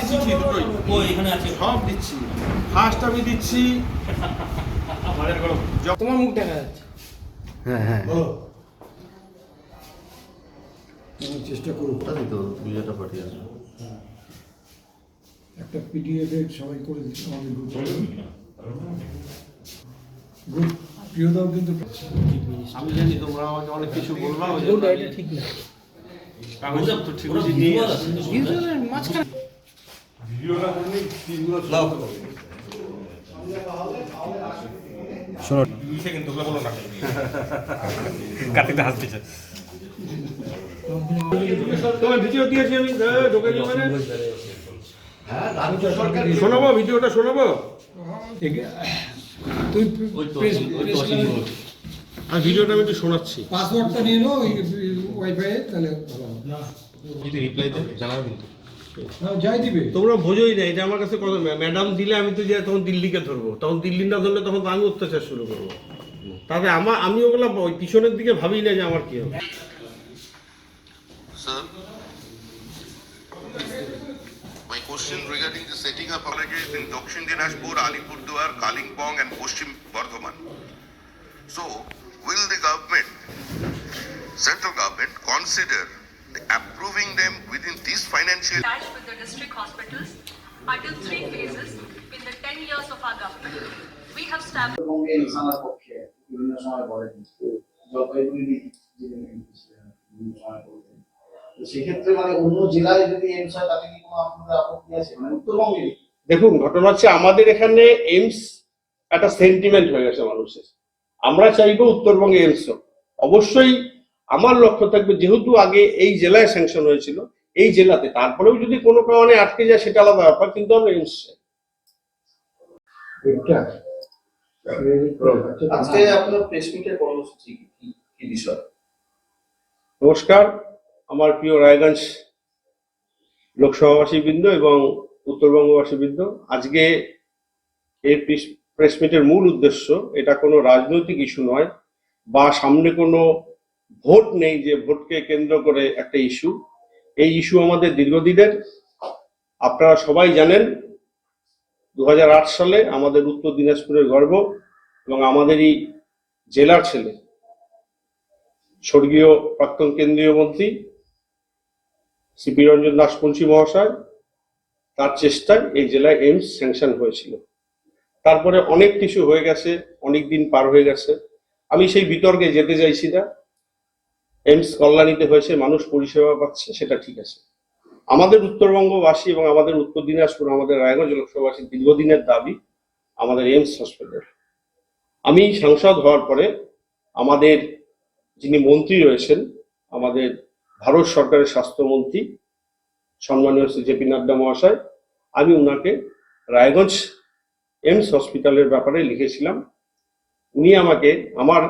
দিচ্ছি দুটোই। ও এখানে আছে। সব দিচ্ছি। ফার্স্ট আমি দিচ্ছি। তোমার মুখ দেখা যাচ্ছে। হ্যাঁ হ্যাঁ। চেষ্টা করব তাই তো বিয়েটা পাঠিয়ে আসবে একটা পিডিএফ এ সবাই করে দিচ্ছি আমাদের গ্রুপে গ্রুপ প্রিয়দাও কিন্তু আমি জানি তোমরা আমাকে অনেক কিছু বলবা ওই জন্য ঠিক না। কাগজ তো ঠিক আছে তোমার ভিডিও দিয়েছি আমি ঢোকে মানে শোনাবো ভিডিওটা শোনাবো তুই। আর ভিডিওটা আমি একটু শোনাচ্ছি। পাসওয়ার্ডটা নিয়ে নাও ওয়াইফাই তাহলে ভালো যদি রিপ্লাই দেন জানাবে কিন্তু। যাই দিবে তোমরা বোঝোই না এটা আমার কাছে কত ম্যাডাম দিলে আমি তো যে তখন দিল্লিকে ধরবো তখন দিল্লি না ধরলে তখন তো আমি অত্যাচার শুরু করব তাতে আমার আমি ওগুলো ওই পিছনের দিকে ভাবি না যে আমার কি হবে my question regarding the setting up colleges in Dakshin Dinajpur, Alipurduar, Kalimpong and Paschim Bardhaman. So, will the government, central government consider approving them within this financial attached with the district hospitals until three phases in the 10 years of our government. We have সেক্ষেত্রে মানে অন্য জেলায় যদি হয় তাতে কি কোনো আপনাদের আপত্তি আছে মানে উত্তরবঙ্গে দেখুন ঘটনা হচ্ছে আমাদের এখানে এইমস একটা সেন্টিমেন্ট হয়ে গেছে মানুষের আমরা চাইব উত্তরবঙ্গে এইমস হোক। অবশ্যই আমার লক্ষ্য থাকবে যেহেতু আগে এই জেলায় স্যাংশন হয়েছিল এই জেলাতে। তারপরেও যদি কোনো কারণে আটকে যায় সেটা আলাদা ব্যাপার কিন্তু আমরা এইমস আজকে আপনার প্রেস মিটের কর্মসূচি কি? কি- কি বিষয়? নমস্কার আমার প্রিয় রায়গঞ্জ লোকসভাবাসী বৃন্দ এবং উত্তরবঙ্গবাসী বৃন্দ আজকে এই প্রেস মিটের মূল উদ্দেশ্য এটা কোনো রাজনৈতিক ইস্যু নয় বা সামনে কোনো ভোট নেই যে ভোটকে কেন্দ্র করে একটা ইস্যু। এই ইস্যু আমাদের দীর্ঘদিনের। আপনারা সবাই জানেন দু হাজার আট সালে আমাদের উত্তর দিনাজপুরের গর্ব এবং আমাদেরই জেলার ছেলে, স্বর্গীয় প্রাক্তন কেন্দ্রীয় মন্ত্রী সিপি রঞ্জন দাসপঞ্চী মহাশয়, তার চেষ্টায় এই জেলায় এইমস স্যাংশন হয়েছিল। তারপরে অনেক কিছু হয়ে গেছে, অনেক দিন পার হয়ে গেছে। আমি সেই বিতর্কে যেতে চাইছি না। এইমস কল্যাণীতে হয়েছে, মানুষ পরিষেবা পাচ্ছে, সেটা ঠিক আছে। আমাদের উত্তরবঙ্গবাসী এবং আমাদের উত্তর দিনাজপুর, আমাদের রায়গঞ্জ লোকসভাবাসীর দীর্ঘদিনের দাবি আমাদের এইমস হসপিটাল। আমি সাংসদ হওয়ার পরে আমাদের যিনি মন্ত্রী রয়েছেন, আমাদের ভারত সরকারের স্বাস্থ্যমন্ত্রী সম্মানীয় শ্রী জেপি নাড্ডা মহাশয়, আমি ওনাকে রায়গঞ্জ এইমস হসপিটালের ব্যাপারে লিখেছিলাম। উনি আমাকে, আমার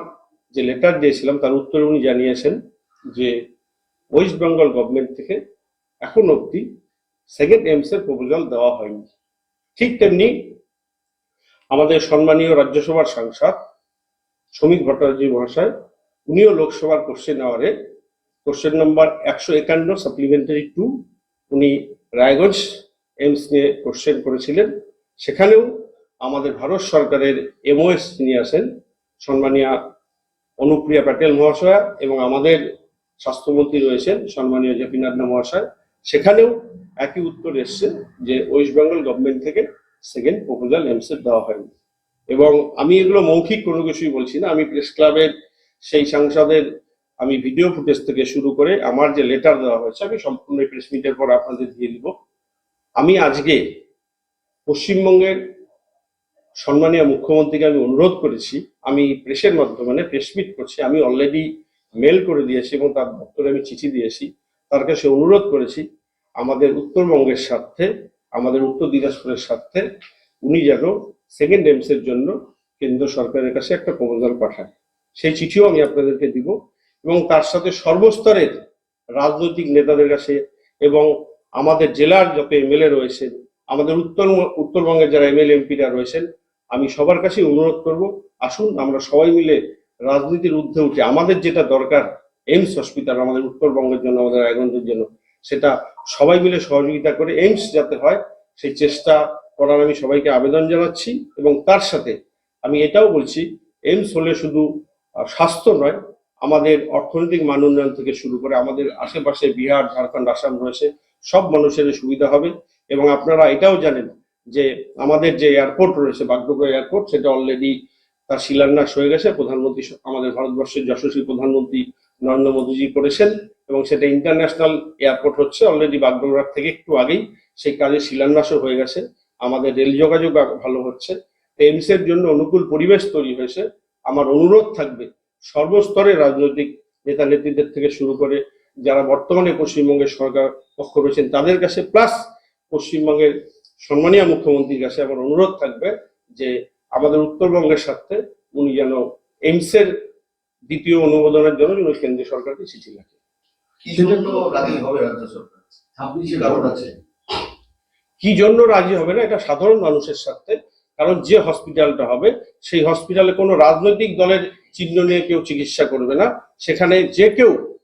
যে লেটার দিয়েছিলাম, তার উত্তরে উনি জানিয়েছেন যে ওয়েস্ট বেঙ্গল গভর্নমেন্ট থেকে এখন অবধি সেকেন্ড এইমস এর প্রপোজাল দেওয়া হয়নি। ঠিক তেমনি আমাদের সম্মানীয় রাজ্যসভার সাংসদ শ্রমিক ভট্টাচার্য মহাশয়, উনিও লোকসভার কোশ্চেন আওয়ারে কোশ্চেন নম্বর একশো একান্ন সাপ্লিমেন্টারি টু উনি রায়গঞ্জ এইমস নিয়ে কোশ্চেন করেছিলেন। সেখানেও আমাদের ভারত সরকারের এমওএস যিনি আছেন, সম্মানীয় অনুপ্রিয়া প্যাটেল মহাশয়া এবং আমাদের স্বাস্থ্যমন্ত্রী রয়েছেন সম্মানীয় জেপি নাড্ডা মহাশয়। সেখানেও একই উত্তর এসছে যে ওয়েস্ট বেঙ্গল গভর্নমেন্ট থেকে সেকেন্ড প্রপোজাল এমসের দেওয়া হয়নি। এবং আমি এগুলো মৌখিক কোনো কিছুই বলছি না। আমি প্রেস ক্লাবের সেই সাংসদের আমি ভিডিও ফুটেজ থেকে শুরু করে আমার যে লেটার দেওয়া হয়েছে, আমি সম্পূর্ণ প্রেস মিটের পর আপনাদের দিয়ে দিব। আমি আজকে পশ্চিমবঙ্গের সম্মানীয় মুখ্যমন্ত্রীকে আমি অনুরোধ করেছি, আমি প্রেসের মাধ্যমে প্রেস মিট করছি, আমি অলরেডি মেল করে দিয়েছি এবং তার দপ্তরে আমি চিঠি দিয়েছি। তার কাছে অনুরোধ করেছি, আমাদের উত্তরবঙ্গের স্বার্থে, আমাদের উত্তর দিনাজপুরের স্বার্থে উনি যেন সেকেন্ড এমস এর জন্য কেন্দ্র সরকারের কাছে একটা প্রপোজাল পাঠায়। সেই চিঠিও আমি আপনাদেরকে দিব এবং তার সাথে সর্বস্তরের রাজনৈতিক নেতাদের কাছে এবং আমাদের জেলার যত এমএলএ রয়েছেন, আমাদের উত্তর উত্তরবঙ্গের যারা এমএলএ এমপিরা রয়েছেন আমি সবার কাছে অনুরোধ করব, আসুন আমরা সবাই মিলে রাজনীতির ঊর্ধ্বে উঠে আমাদের যেটা দরকার, এইমস হসপিটাল আমাদের উত্তরবঙ্গের জন্য, আমাদের রায়গঞ্জের জন্য, সেটা সবাই মিলে সহযোগিতা করে এইমস যাতে হয়, সেই চেষ্টা করার আমি সবাইকে আবেদন জানাচ্ছি এবং তার সাথে আমি এটাও বলছি, এইমস হলে শুধু স্বাস্থ্য নয়, আমাদের অর্থনৈতিক মান উন্নয়ন থেকে শুরু করে আমাদের আশেপাশে বিহার, ঝাড়খণ্ড, আসাম রয়েছে, সব মানুষের সুবিধা হবে এবং আপনারা এটাও জানেন যে আমাদের যে এয়ারপোর্ট রয়েছে, বাগডোগরা এয়ারপোর্ট সেটা অলরেডি তার শিলান্যাস হয়ে গেছে। প্রধানমন্ত্রী আমাদের ভারতবর্ষের যশস্বী প্রধানমন্ত্রী নরেন্দ্র মোদীজি করেছেন এবং সেটা ইন্টারন্যাশনাল এয়ারপোর্ট হচ্ছে। অলরেডি বাগডোগরার থেকে একটু আগেই সেই কাজের শিলান্যাসও হয়ে গেছে। আমাদের রেল যোগাযোগ ভালো হচ্ছে। এইমস এর জন্য অনুকূল পরিবেশ তৈরি হয়েছে। আমার অনুরোধ থাকবে সর্বস্তরের রাজনৈতিক নেতা নেত্রীদের থেকে শুরু করে যারা বর্তমানে পশ্চিমবঙ্গের সরকার পক্ষ রয়েছেন তাদের কাছে। প্লাস পশ্চিমবঙ্গের সম্মানীয় মুখ্যমন্ত্রীর কাছে আমার অনুরোধ থাকবে যে আমাদের উত্তরবঙ্গের সাথে উনি যেন এইমসের দ্বিতীয় অনুমোদনের জন্য যেন কেন্দ্রীয় সরকারকে চিঠি আছে। কি জন্য রাজি হবে না? এটা সাধারণ মানুষের স্বার্থে। কারণ যে হসপিটালটা হবে সেই হসপিটালে কোনো রাজনৈতিক দলের চিহ্ন নিয়ে কেউ চিকিৎসা করবে না। সেখানে যে কেউ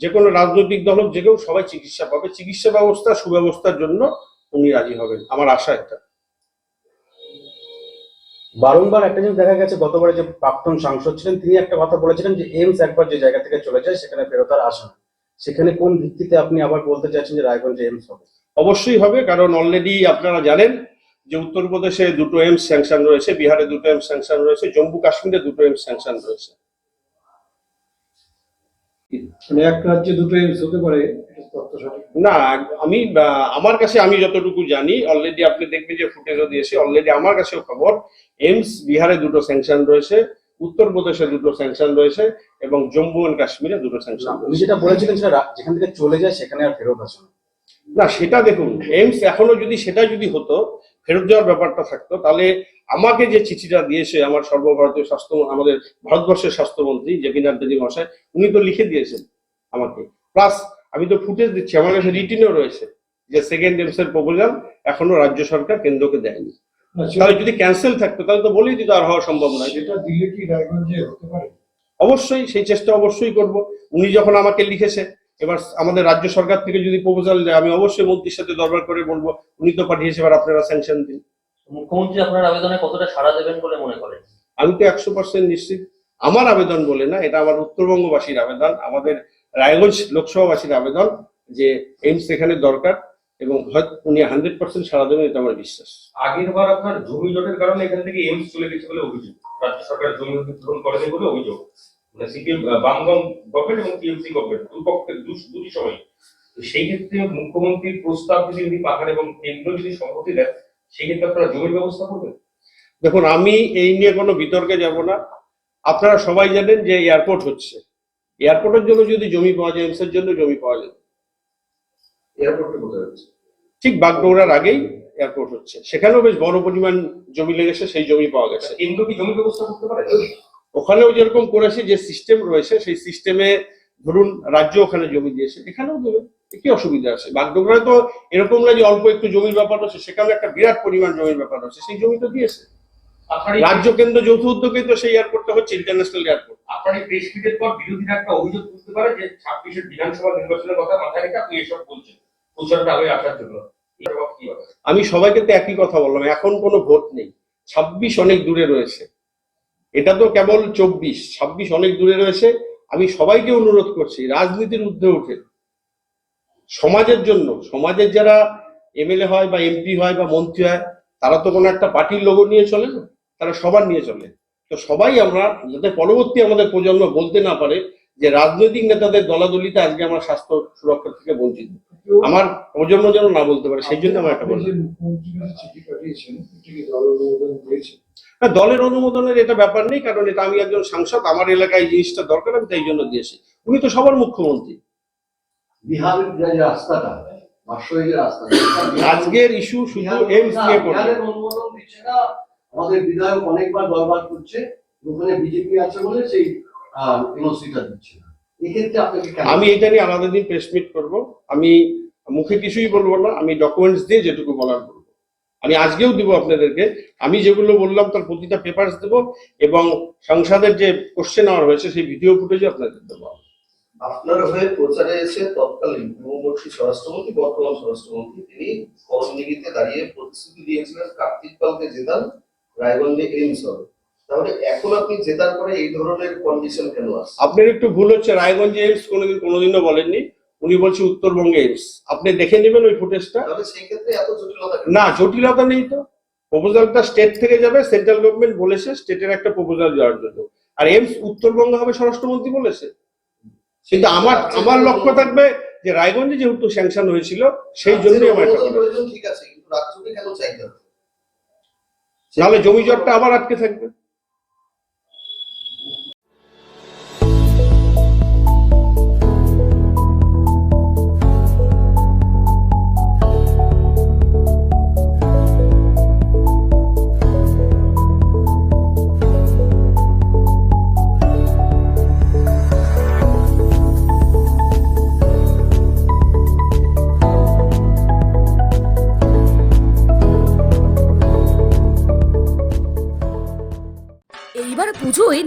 যে কোনো রাজনৈতিক দল হোক যে কেউ সবাই চিকিৎসা পাবে। চিকিৎসা ব্যবস্থা সুব্যবস্থার জন্য উনি রাজি হবেন। আমার আশা এটা বারংবার একটা জিনিস দেখা গেছে, গতবারে যে প্রাক্তন সাংসদ ছিলেন, তিনি একটা কথা বলেছিলেন যে এইমস একবার যে জায়গা থেকে চলে যায়, সেখানে ফেরত আর সেখানে কোন ভিত্তিতে আপনি আবার বলতে চাইছেন যে রায়গঞ্জে এইমস হবে? অবশ্যই হবে, কারণ অলরেডি আপনারা জানেন যে উত্তরপ্রদেশে দুটো এমস স্যাংশন রয়েছে, বিহারে দুটো এমস স্যাংশন রয়েছে, জম্মু কাশ্মীরে দুটো এমস স্যাংশন রয়েছে। মানে এক রাজ্যে দুটো এইমস হতে পারে না আমি আমার কাছে আমি যতটুকু জানি অলরেডি আপনি দেখবেন যে ফুটেজও দিয়েছি অলরেডি আমার কাছেও খবর এমস বিহারে দুটো স্যাংশন রয়েছে উত্তরপ্রদেশে দুটো স্যাংশন রয়েছে এবং জম্মু এন্ড কাশ্মীরে দুটো স্যাংশন উনি যেটা বলেছিলেন সেটা যেখান থেকে চলে যায় সেখানে আর ফেরত আসে না। না সেটা দেখুন এমস এখনও যদি সেটা যদি হতো ফেরত যাওয়ার ব্যাপারটা থাকতো তাহলে আমাকে যে চিঠিটা দিয়েছে আমার সর্বভারতীয় স্বাস্থ্য আমাদের ভারতবর্ষের স্বাস্থ্যমন্ত্রী জে পি নাড্ডাজি মহাশয় উনি তো লিখে দিয়েছেন আমাকে। প্লাস আমি তো ফুটেজ দিচ্ছি আমার কাছে রিটিনও রয়েছে যে সেকেন্ড এমস এর প্রপোজাল এখনও রাজ্য সরকার কেন্দ্রকে দেয়নি। তাহলে যদি ক্যান্সেল থাকতো তাহলে তো বলেই দিত আর হওয়া সম্ভব নয়। সেটা দিলে কি রায়গঞ্জে হতে পারে? অবশ্যই সেই চেষ্টা অবশ্যই করব। উনি যখন আমাকে লিখেছে এবার আমাদের রাজ্য সরকার থেকে যদি প্রপোজাল দেয় আমি অবশ্যই মন্ত্রীর সাথে দরবার করে বলব উনি তো পাঠিয়েছে এবার আপনারা স্যাংশন দিন। মুখ্যমন্ত্রী আপনার আবেদনে কতটা সাড়া দেবেন বলে মনে করেন? আমি তো একশো পার্সেন্ট নিশ্চিত। আমার আবেদন বলে না এটা আমার উত্তরবঙ্গবাসীর আবেদন আমাদের রায়গঞ্জ লোকসভাবাসীর আবেদন যে এইমস এখানে দরকার এবং হয়তো উনি হান্ড্রেড পার্সেন্ট সারা দেবেন এটা আমার বিশ্বাস। আগের বার আপনার জমি জটের কারণে এখান থেকে এইমস চলে গেছে বলে অভিযোগ। রাজ্য সরকার জমি অধিগ্রহণ করেনি বলে অভিযোগ। মানে সিপিএম বামগম গভর্নমেন্ট এবং টিএমসি গভর্নমেন্ট দুপক্ষের দুটি সময়। সেই ক্ষেত্রে মুখ্যমন্ত্রীর প্রস্তাব যদি পাঠান এবং কেন্দ্র যদি সম্মতি দেন সেই ক্ষেত্রে আপনারা জমির ব্যবস্থা করবেন? দেখুন আমি এই নিয়ে কোনো বিতর্কে যাব না। আপনারা সবাই জানেন যে এয়ারপোর্ট হচ্ছে। এয়ারপোর্টের জন্য যদি জমি পাওয়া যায় এইমসের জন্য জমি পাওয়া যায়। এয়ারপোর্টে কোথায় হচ্ছে? ঠিক বাগডোগরার আগেই এয়ারপোর্ট হচ্ছে। সেখানেও বেশ বড় পরিমাণ জমি লেগেছে সেই জমি পাওয়া গেছে। কেন্দ্র কি জমির ব্যবস্থা করতে পারে? ওখানেও যেরকম করেছে যে সিস্টেম রয়েছে সেই সিস্টেমে ধরুন রাজ্য ওখানে জমি দিয়েছে এখানেও দেবে কি অসুবিধা আছে। বাগডোগরায় তো এরকম না যে অল্প একটু জমির ব্যাপার রয়েছে সেখানে একটা বিরাট পরিমাণ জমির ব্যাপার রয়েছে সেই জমি তো দিয়েছে। রাজ্য কেন্দ্র যৌথ উদ্যোগে তো সেই এয়ারপোর্টটা হচ্ছে ইন্টারন্যাশনাল এয়ারপোর্ট আপনার এই প্রেস মিটের পর বিরোধীরা একটা অভিযোগ করতে পারে যে ছাব্বিশের বিধানসভা নির্বাচনের কথা মাথায় রেখে আপনি এসব বলছেন। প্রচারটা আগে আসার জন্য। আমি সবাইকে তো একই কথা বললাম এখন কোনো ভোট নেই। ছাব্বিশ অনেক দূরে রয়েছে। এটা তো কেবল চব্বিশ, ছাব্বিশ অনেক দূরে রয়েছে। আমি সবাইকে অনুরোধ করছি, রাজনীতির ঊর্ধ্বে উঠে। সমাজের জন্য, সমাজের যারা এমএলএ হয় বা এমপি হয় বা মন্ত্রী হয়, তারা তো কোনো একটা পার্টির লোগো নিয়ে চলে না। তারা সবার নিয়ে চলে। তো সবাই আমরা, যাতে পরবর্তী আমাদের প্রজন্ম বলতে না পারে যে রাজনৈতিক নেতাদের দলাদলিতে আজকে আমার স্বাস্থ্য সুরক্ষা থেকে বঞ্চিত। আমার প্রজন্ম যেন না বলতে পারে, সেই জন্য আমার একটা আপনি হ্যাঁ দলের অনুমোদনের এটা ব্যাপার নেই কারণ এটা আমি একজন সাংসদ আমার এলাকায় জিনিসটা দরকার আমি তাই জন্য দিয়েছি। উনি তো সবার মুখ্যমন্ত্রী। বিহারের যে রাস্তাটা আজকের ইস্যু শুধু বিহার- নিয়ে করবে অনুমোদন দিচ্ছে না আমাদের বিধায়ক অনেকবার দরবার করছে ওখানে বিজেপি আছে বলে সেই এনওসিটা দিচ্ছে না। আমি এটা নিয়ে আলাদা দিন প্রেস মিট করব। আমি মুখে কিছুই বলব না আমি ডকুমেন্টস দিয়ে যেটুকু বলার বলব। আমি আজকেও দিব আপনাদেরকে। আমি যেগুলো বললাম তার প্রতিটা পেপারস দেবো এবং সংসদের যে কোশ্চেন আওয়ার হয়েছে সেই ভিডিও ফুটেজে আপনাদের দেবো। আপনার হয়ে প্রচারে এসে তৎকালীন পূর্ববর্তী স্বরাষ্ট্রমন্ত্রী বর্তমান স্বরাষ্ট্রমন্ত্রী তিনি করণদিঘিতে দাঁড়িয়ে প্রতিশ্রুতি দিয়েছিলেন কার্তিক পালকে জেতান রায়গঞ্জে এইমস হবে। তাহলে এখন আপনি জেতার পরে এই ধরনের কন্ডিশন কেন আসছে? আপনার একটু ভুল হচ্ছে রায়গঞ্জে এইমস কোনোদিন কোনোদিনও বলেননি। উনি বলছে উত্তরবঙ্গে আপনি দেখে নেবেন ওই ফুটেজটা সেই ক্ষেত্রে এত জটিলতা না জটিলতা নেই তো। প্রপোজালটা স্টেট থেকে যাবে সেন্ট্রাল গভর্নমেন্ট বলেছে স্টেটের একটা প্রপোজাল যাওয়ার জন্য। আর এইমস উত্তরবঙ্গ হবে স্বরাষ্ট্রমন্ত্রী বলেছে। কিন্তু আমার আমার লক্ষ্য থাকবে যে রায়গঞ্জে যেহেতু স্যাংশন হয়েছিল সেই জন্যই আমার ঠিক আছে কিন্তু রাজ্যকে কেন চাইতে হবে? নাহলে জমি জটটা আবার আটকে থাকবে।